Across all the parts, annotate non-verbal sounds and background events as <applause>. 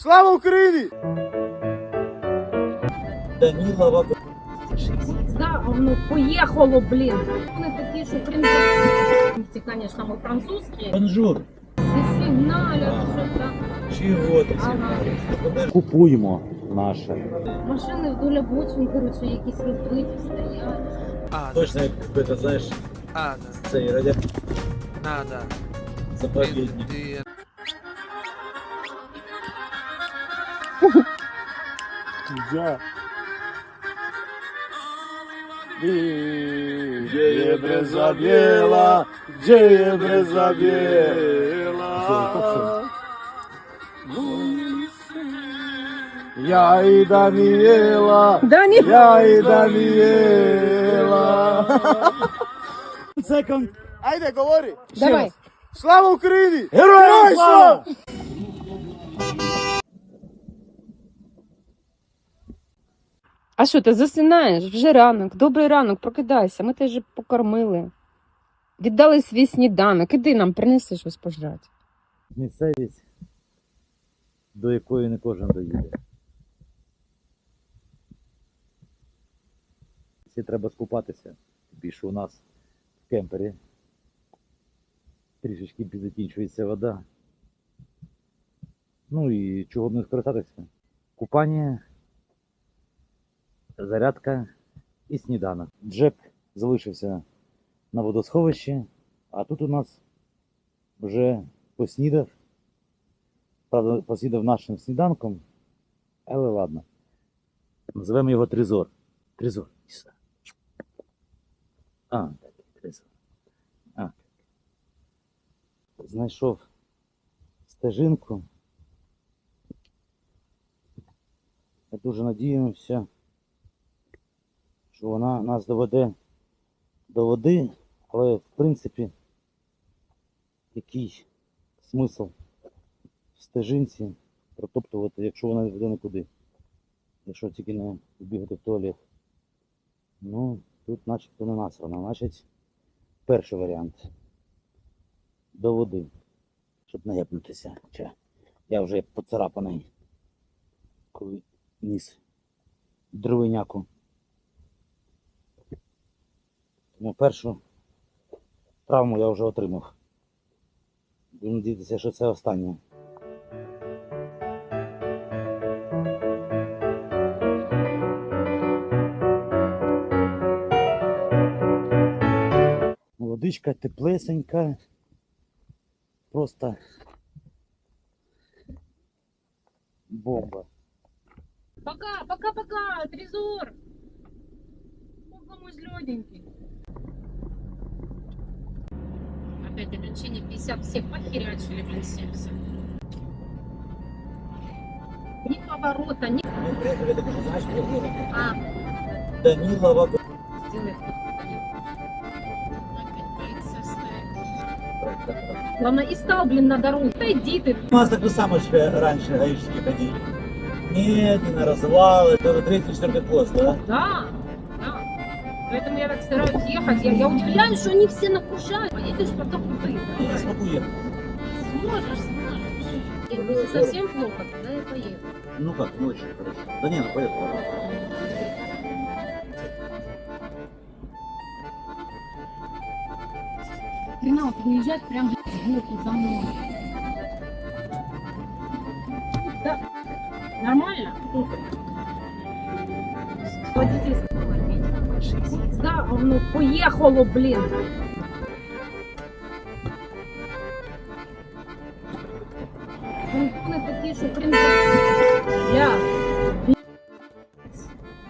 Слава Україні! Данилова. Да, воно поїхало, блін. Вони такі, що принцип, звісно, ми французькі. Бонжур. І сигналять, що так. Чего ты Ага. Купуємо наше. Машини вдоль обочин, коротше, якісь розбиті стоять. А, Точно, как бы это, знаешь, а, да. с цей радио Да, да. заповедник. Ты Я. Где бреза бела, где бреза бела. Я и Даниэла, Дані... я и Даниэла. Секунд. Айде, говори. Давай. Слава Україні! Героям слава! А що, ти засинаєш? Вже ранок, добрий ранок, прокидайся. Ми тебе покормили. Віддали свій сніданок. Іди нам принеси щось пожрати. Місцевість, до якої не кожен доїде. Всі треба скупатися. Більше у нас в кемпері. Трішечки підзакінчується вода. Ну і чого б не скористатися? Купання, зарядка і сніданок. Джек залишився на водосховищі, а тут у нас вже поснідав. Правда, поснідав нашим сніданком, але ладно. Називаємо його Тризор. Тризор. сюди. А, так, Тризор. А. Знайшов стежинку. Я дуже надіюся, що вона нас доведе до води, але в принципі який смисл в стежинці протоптувати, якщо вона не веде нікуди. Якщо тільки не бігати в туалет. Ну, тут начебто не насрано. Значить, перший варіант. До води. Щоб не гепнутися. Я вже поцарапаний, коли ніс дровиняку. Ну, першу травму я вже отримав. Будемо надіятися, що це останнє. Водичка теплесенька, просто бомба. Пока, пока, пока, трезор. По комусь льоденький. 45 увеличение 50, все похерячили, блин, 70. Ни поворота, ни... Мы приехали, так уже знаешь, где было. А. Данилова. Сделай Главное, и стал, блин, на дорогу. Иди ты. У нас так же самое раньше гаишники ходили. Нет, не на развалы, это третий, четвертый пост, да? Да. Поэтому я так стараюсь ехать. Я, я удивляюсь, что они все накушают. Поедешь потом ты. Я смогу ехать. Сможешь, сможешь. Если совсем плохо, тогда я поеду. Ну как, не очень хорошо. Да не, ну поехали. Хрена вот выезжать прям сбоку за мной. Да. Нормально? Водительский владелец. Да, ну поехало, блин. Вони такі, що принцип для...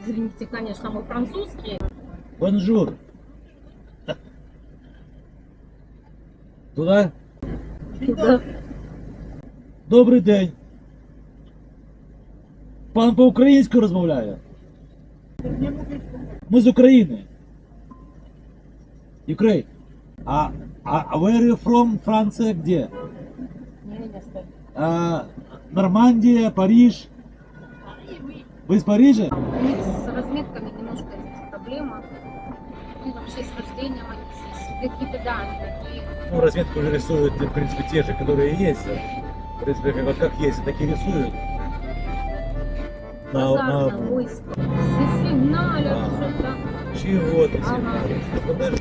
Извините, конечно, мы французские. Бонжур. Туда? Да. Добрий день. Пан по-українськи розмовляє. Ми з України. Ukraine. А, а, а where you from? Франція где? А, Нормандия, Париж. Вы из Парижа? С разметками немножко есть проблема. Ну, вообще с рождением они здесь какие-то, да, такие. Ну, разметку уже рисуют, в принципе, те же, которые есть. В принципе, как, вот как есть, так и рисуют. На, на... войско. Всі сигналять, Ага. що там. Чего ты Ага. Подожди.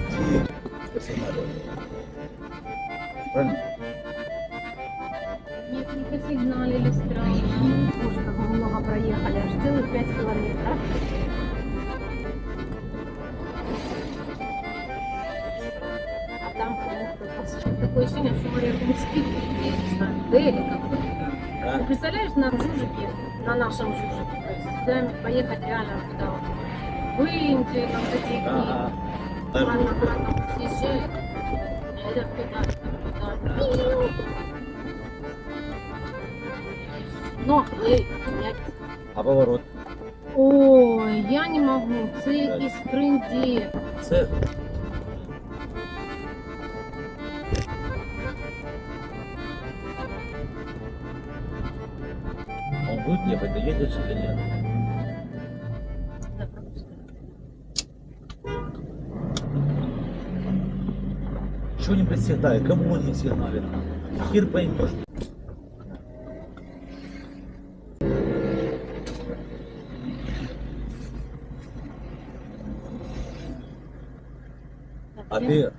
Правильно? Нет, не посигналили странно. Боже, как мы много проехали, аж целых 5 километров. А там кнопка. Такое ощущение, что мы рядом спит, Дели какой-то. Ты представляешь, на Жужике, на нашем Жужике, то есть поехать реально туда вот, в Индию, там, эти дни. Ага. Она там съезжает, а это туда. Но, эй, А поворот? Ой, я не могу, це якийсь тринді. Це Он будет ехать, доедешь или нет? Не присягали? Кому они сигнали? Хер поймешь. А ты...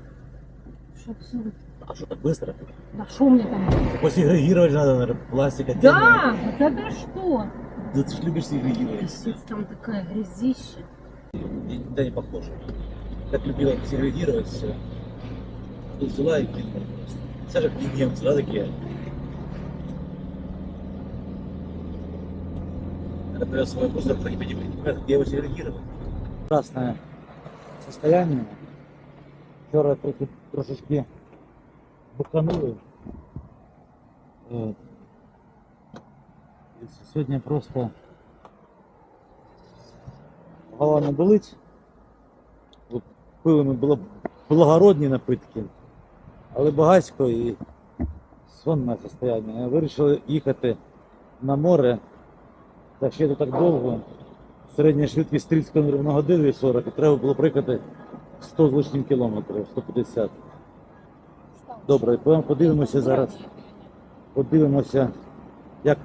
Що це? А что так быстро? Да що мені там? Посегрегировать надо, наверное, пластик. Да, да ты что? Да ты же любишь сегрегировать. Пиздец, там такая грязища. Никогда не похож. Как любила сегрегировать все. Тут взяла и кинула. Все же как немцы, да, такие? Это привез свой мусор, кто не понимает, где его сегрегировать. Красне состояние. Вчора трохи трошечки буканули. Е, і Сьогодні просто голова не болить. От Пили ми було благородні напитки, Але багатько і сонне состояние. Вирішили їхати на море, та ще так довго. Середня швидкість 30 км на годину і 40, і треба було приїхати 100 з лишнім кілометрів, 150. Добре, подивимося зараз. Подивимося, як,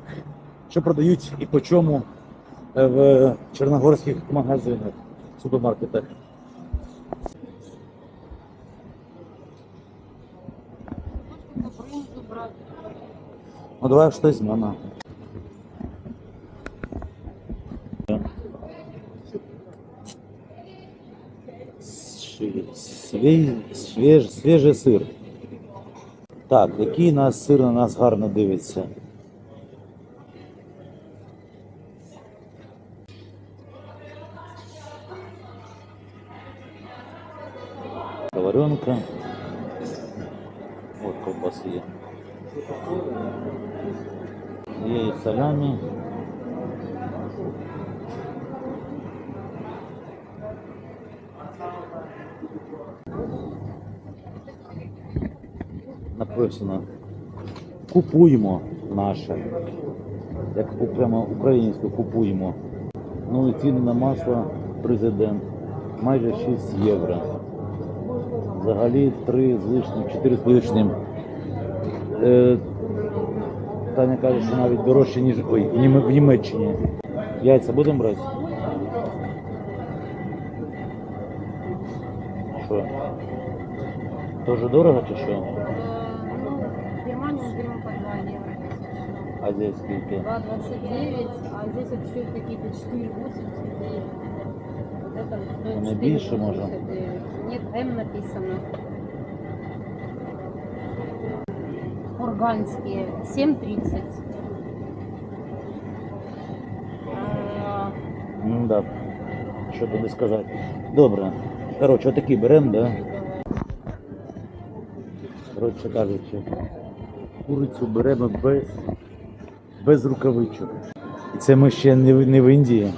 що продають і по чому е, в чорногорських магазинах, супермаркетах. Давай. Сві- свій- свіж, свіжий сир. Так, який нас сир на нас гарно дивиться. Написано Купуємо наше. Як прямо українську купуємо. Ну і ціни на масло президент майже 6 євро. Взагалі 3 з лишнім, 4 з лишнім. Е, Таня каже, що навіть дорожче, ніж ой, в Німеччині. Яйця будемо брати? Тоже дорого чи що? Ну, в Германию мы берем по 2 евро. А здесь скільки? 2,29, а здесь вообще какие-то 4,89. Вот это вот стоит Вони більше, може? 4,89. Нет, М написано. Курганские 7,30. А, Ну да. Що тобі сказати? Добре. Коротше, отакий беремо, да? Коротше кажучи, курицю беремо без, без рукавичок. І це ми ще не, в- не в Індії.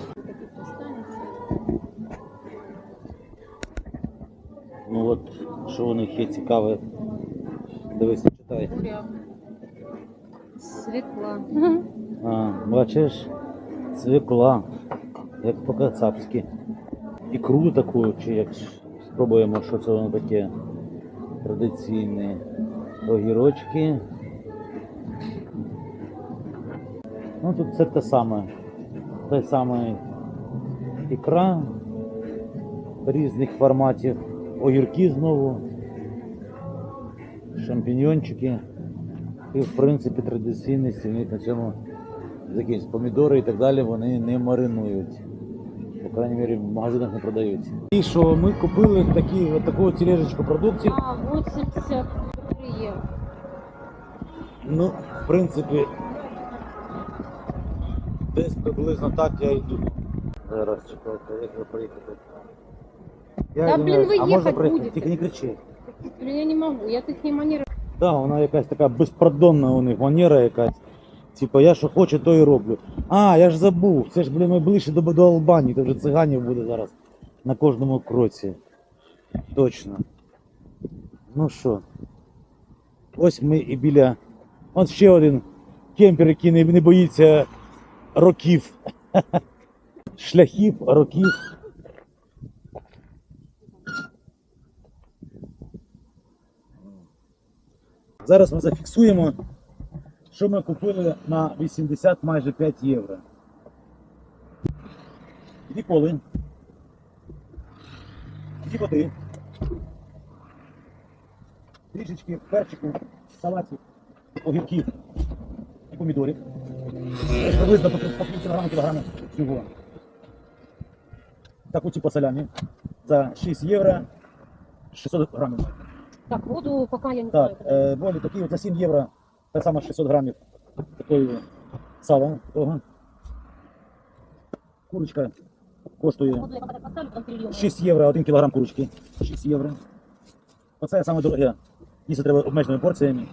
Ну от, що у них є цікаве. Дивись, читай. Свекла. А, бачиш, цвікла, як по-кацапськи. Ікру таку, чи як спробуємо, що це воно таке традиційне. Огірочки. Ну тут все те саме. той самий ікра різних форматів, огірки знову, шампіньончики. І в принципі традиційний стільник на цьому закінчиться. Помідори і так далі вони не маринують. По крайній мірі в магазинах не продаються. І що ми купили такі, от таку тележечку продуктів. А, 80 євро. Ну, в принципі, десь приблизно так я йду. Зараз чекайте, як ви приїхати. Я Та, блін, ви а можна їхати приїхати? будете. Тільки не кричи. Блин, я не могу, я такие манеры. Да, вона якась така безпардонна у них манера якась. Типа, я що хочу, то і роблю. А, я ж забув. Це ж, блін, ми ближче до, до Албанії, то вже циганів буде зараз на кожному кроці. Точно. Ну що. Ось ми і біля. Ось ще один кемпер, який не, не боїться років. <laughs> Шляхів, років. Зараз ми зафіксуємо, що ми купили на 80 майже 5 євро. Дві коли. Дві води. Трішечки перчику, салатів, огірків і помідорів. Приблизно по пів кілограма кілограма всього. Таку типу салямі. За 6 євро 600 грамів. Так, воду пока я не Так, е, болі такі за 7 євро, та сама 600 грамів такої сала. Того. Курочка коштує Воду я пока так поставлю, потом перельем. 6 євро, 1 кілограм курочки. 6 євро. Оце саме дороге. Їсти треба обмеженими порціями,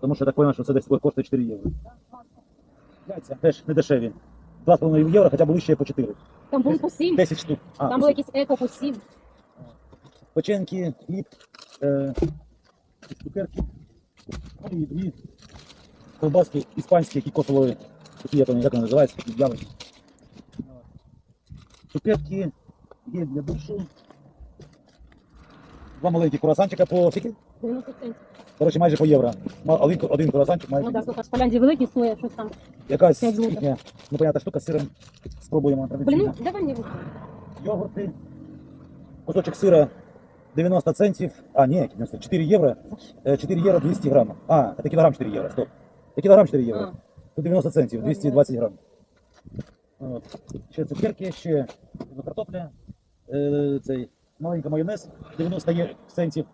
тому що я так поняв, що це десь коштує 4 євро. Яйця теж не дешеві. 2,5 євро, хоча були ще по 4. Там були по 7, 10 штук. А, там були якісь еко по 7. печеньки, хліб, е, цукерки, ну і дві колбаски іспанські, які коштували, такі, як вони, як вони називаються, такі яблучки. Цукерки є для душу. Два маленькі круасанчика по скільки? 90 центів. Коротше, майже по євро. Ма- Один, один круасанчик майже. Ну так, слухай, в Поляндії великі стоять, щось там. Якась п'ять злотих. їхня непонятна штука з сиром. Спробуємо Блин, традиційно. ну давай мне руку. Йогурти. Кусочек сыра 90 центів. А, не, 4 евро. Э, 4 евро 200 грамм. А, это килограмм 4 евро, стоп. Это килограмм 4 евро. А. Тут 90 центів, 220 грамм. От. Ще цукерки, ще картопля. Е, цей маленький майонез 90 є- центів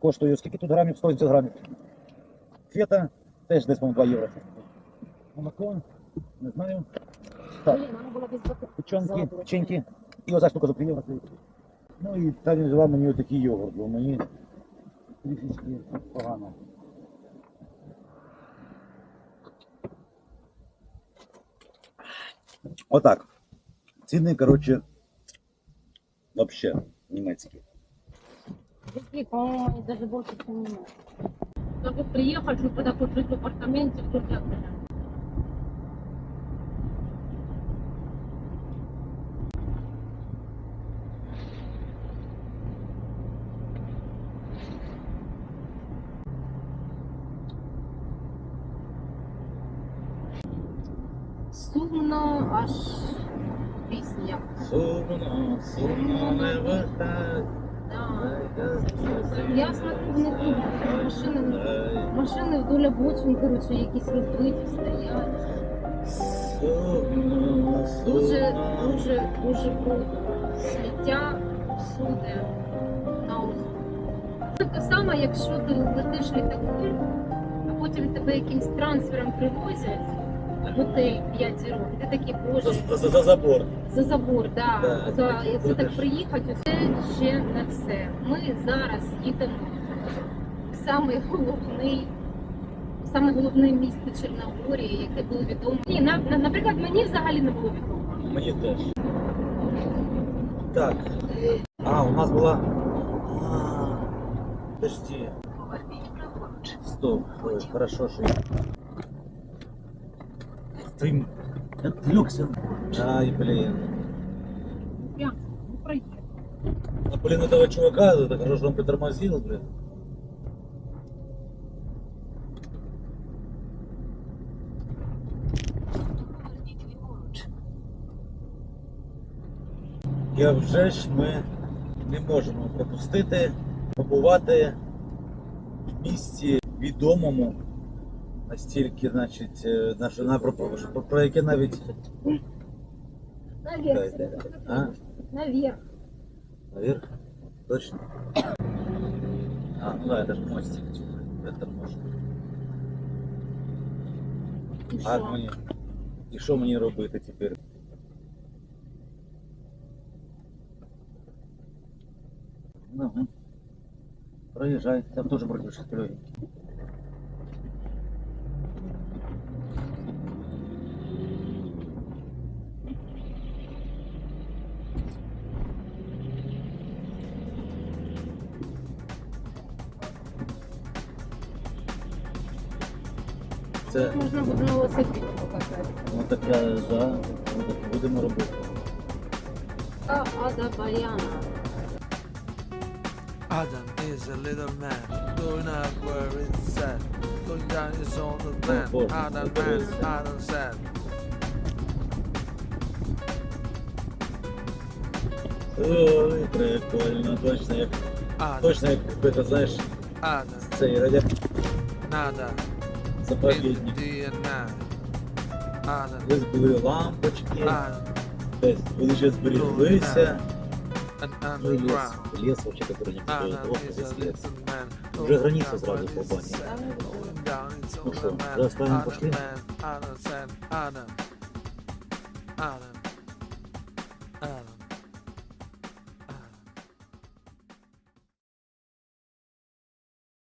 коштує. Скільки тут грамів? 180 грамів. Фета теж десь, по-моєму, 2 євро. Молоко, не знаю. Так. Блин, она была без воды. Печенки, Золотої. печеньки. І оця штука за 3 євро. стоїть. Ну і Таня взяла мені отакий йогурт, бо мені трішечки погано. Отак. Ціни, коротше, вообще німецькі. Даже больше, чем меня. Как вот приехать, чтобы так вот жить Сумно аж пісня. Сумно, сумно не. Да. Я смотрю, них тут машини, машини вдоль обочин, коротше, якісь розбиті стоять. Сумно, Дуже, дуже, дуже круто. Сміття всюди. На узку. Це те саме, якщо ти летиш літаком, а потім тебе якимсь трансфером привозять, готель 5 зірок, і ти такий, боже, За, за, за забор. за забор, да. Да, За, так, якщо так будеш. приїхати, це ще не все. Ми зараз їдемо в самий головний, саме головне місце Чорногорії, яке було відомо. Ні, на, на- наприклад, мені взагалі не було відомо. Мені теж. Так. А, у нас була. А, Подожди. Стоп. Ой, хорошо, что я. Ты отвлекся. Ай, блин. Я ну, проїхав. Ну, блин, этого чувака, это хорошо, что он притормозил, блин. І а вже ж ми не можемо пропустити побувати в місці відомому настільки, значить, е, на, що- на, про, про, про яке навіть Наверх. а, Наверх. наверх, точно. А, ну да, это же мостик, типа, это можно. І А що? мені, і що мені робити тепер? Ну, ну. проїжджай, там теж вроде шестеренки. Це Можна буде на велосипеді покатати. ну таке, да, ну будемо робити. А, Ада Баяна. Adam is a little man, going up where it's sad, going down is on the plan. Боже, Adam це man. Adam sad. Ой, прикольно, точно як, Adam, точно як знаєш, Adam, цей радяк nada, заповідник. and night. Adam, Десь були лампочки, десь вони ще зберіглися. Ну, лес, underground. вообще, который не Adam плохо, is a здесь лес. little man, Уже граница сразу down it's Ну on что, за оставим пошли? Ана.